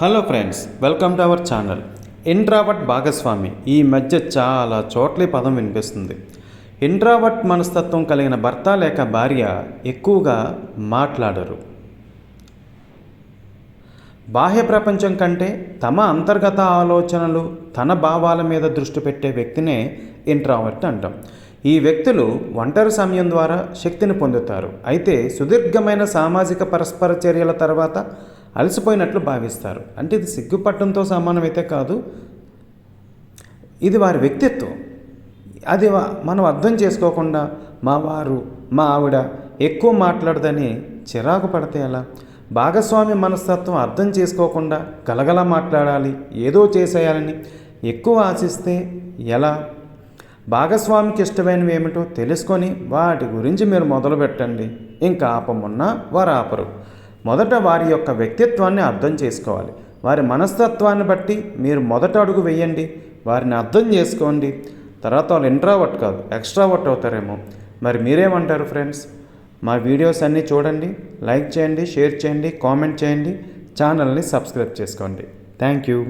Hello friends welcome to our channel introvert భాగస్వామి ఈ మధ్య చాలా చోట్ల పదం వినిపిస్తుంది. ఇంట్రావర్ట్ మనస్తత్వం కలిగిన భర్త లేక భార్య ఎక్కువగా మాట్లాడరు. బాహ్య ప్రపంచం కంటే తమ అంతర్గత ఆలోచనలు తన భావాల మీద దృష్టి పెట్టే వ్యక్తినే ఇంట్రావర్ట్ అంటాం. ఈ వ్యక్తులు ఒంటరి సమయం ద్వారా శక్తిని పొందుతారు. అయితే సుదీర్ఘమైన సామాజిక పరస్పర చర్యల తర్వాత అలసిపోయినట్లు భావిస్తారు. అంటే ఇది సిగ్గుపట్టంతో సమానమైతే కాదు. ఇది వారి వ్యక్తిత్వం. అది వా- మనం అర్థం చేసుకోకుండా మా వారు మా ఆవిడ ఎక్కువ మాట్లాడదని చిరాకు పడితే ఎలా? భాగస్వామి మనస్తత్వం అర్థం చేసుకోకుండా గలగల మాట్లాడాలి ఏదో చేసేయాలని ఎక్కువ ఆశిస్తే ఎలా? భాగస్వామికి ఇష్టమైనవి ఏమిటో తెలుసుకొని వాటి గురించి మీరు మొదలు పెట్టండి ఇంకా ఆపమున్నా వారు ఆపరు. మొదట వారి యొక్క వ్యక్తిత్వాన్ని అర్థం చేసుకోవాలి. వారి మనస్తత్వాన్ని బట్టి మీరు మొదట అడుగు వేయండి. వారిని అర్థం చేసుకోండి. తర్వాత వాళ్ళు ఇంట్రావర్ట్ కాదు ఎక్స్ట్రావర్ట్ అవుతారేమో. మరి మీరేమంటారు ఫ్రెండ్స్ మా వీడియోస్ అన్నీ చూడండి లైక్ చేయండి షేర్ చేయండి కామెంట్ చేయండి ఛానల్ని సబ్స్క్రైబ్ చేసుకోండి. Thank you